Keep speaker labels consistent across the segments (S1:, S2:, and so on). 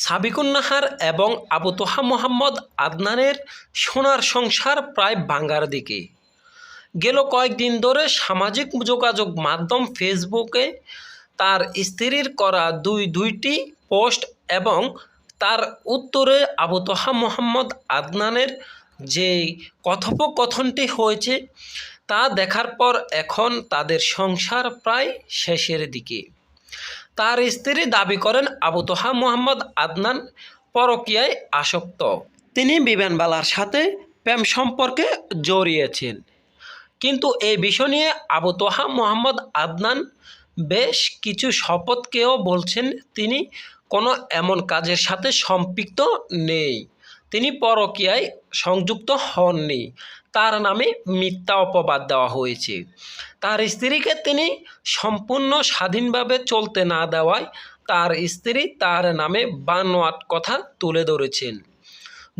S1: সাবিকুন্নাহার এবং আবু তোহা মোহাম্মদ আদনানের সোনার সংসার প্রায় ভাঙ্গার দিকে। গেল কয়েকদিন ধরে সামাজিক যোগাযোগ মাধ্যম ফেসবুকে তার স্ত্রীর করা দুই দুইটি পোস্ট এবং তার উত্তরে আবু তোহা মোহাম্মদ আদনানের যে কথোপকথনটি হয়েছে তা দেখার পর এখন তাদের সংসার প্রায় শেষের দিকে। তার স্ত্রী দাবি করেন আবু তোহা মোহাম্মদ আদনান পরকিয়ায় আসক্ত। তিনি বিমানবালার সাথে প্রেম সম্পর্কে জড়িয়েছেন। কিন্তু এই বিষয় নিয়ে আবু তোহা মোহাম্মদ আদনান বেশ কিছু শপথকেও বলছেন, তিনি কোনো এমন কাজের সাথে সম্পৃক্ত নেই। তিনি পরকীয়ায় সংযুক্ত হননি। তার নামে মিথ্যা অপবাদ দেওয়া হয়েছে। তার স্ত্রীকে তিনি সম্পূর্ণ স্বাধীনভাবে চলতে না দেওয়ায় তার স্ত্রী তার নামে বানোয়াট কথা তুলে ধরেছেন।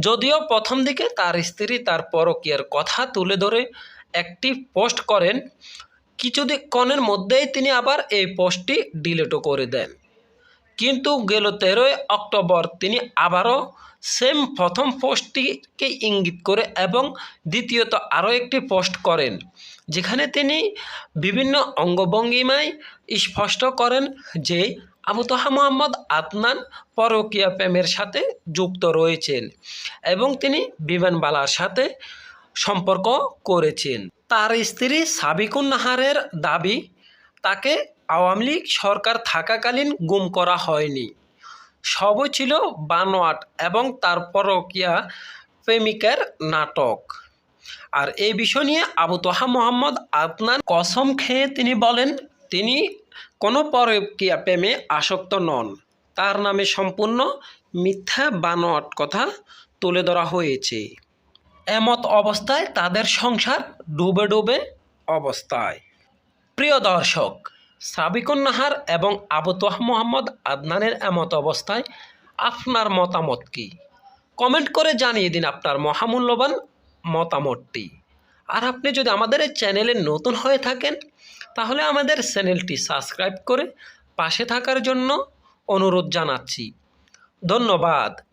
S1: যদিও প্রথম দিকে তার স্ত্রী তার পরকীয়ার কথা তুলে ধরে একটি পোস্ট করেন কিছুক্ষণের মধ্যেই তিনি আবার এই পোস্টটি ডিলিটও করে দেন। কিন্তু গেল তেরোই অক্টোবর তিনি আবারও সেম প্রথম পোস্টটিকে ইঙ্গিত করে এবং দ্বিতীয়ত আরও একটি পোস্ট করেন, যেখানে তিনি বিভিন্ন অঙ্গভঙ্গিমায় স্পষ্ট করেন যে আবু তোহা মোহাম্মদ আদনান পরকীয়া প্রেমের সাথে যুক্ত রয়েছেন এবং তিনি বিমানবালার সাথে সম্পর্ক করেছেন। তার স্ত্রী সাবিকুন নাহারের দাবি তাকে আওয়ামী লীগ সরকার থাকাকালীন গুম করা হয়নি। সবই ছিল বানোয়াট এবং তার পরকীয়া প্রেমিকার নাটক। আর এই বিষয় নিয়ে আবু তোহা মোহাম্মদ আদনান কসম খেয়ে তিনি বলেন, তিনি কোনো পরকীয়া প্রেমে আসক্ত নন। তার নামে সম্পূর্ণ মিথ্যা বানোয়াট কথা তুলে ধরা হয়েছে। এমত অবস্থায় তাদের সংসার ডুবে ডুবে অবস্থায়। প্রিয় দর্শক সাবিকুন নাহার এবং আবু তোহা মোহাম্মদ আদনানের এমত অবস্থায় আপনার মতামত কি? কমেন্ট করে জানিয়ে দিন আপনার মহামূল্যবান মতামতটি। আর আপনি যদি আমাদের এই চ্যানেলে নতুন হয়ে থাকেন, তাহলে আমাদের চ্যানেলটি সাবস্ক্রাইব করে পাশে থাকার জন্য অনুরোধ জানাচ্ছি। ধন্যবাদ।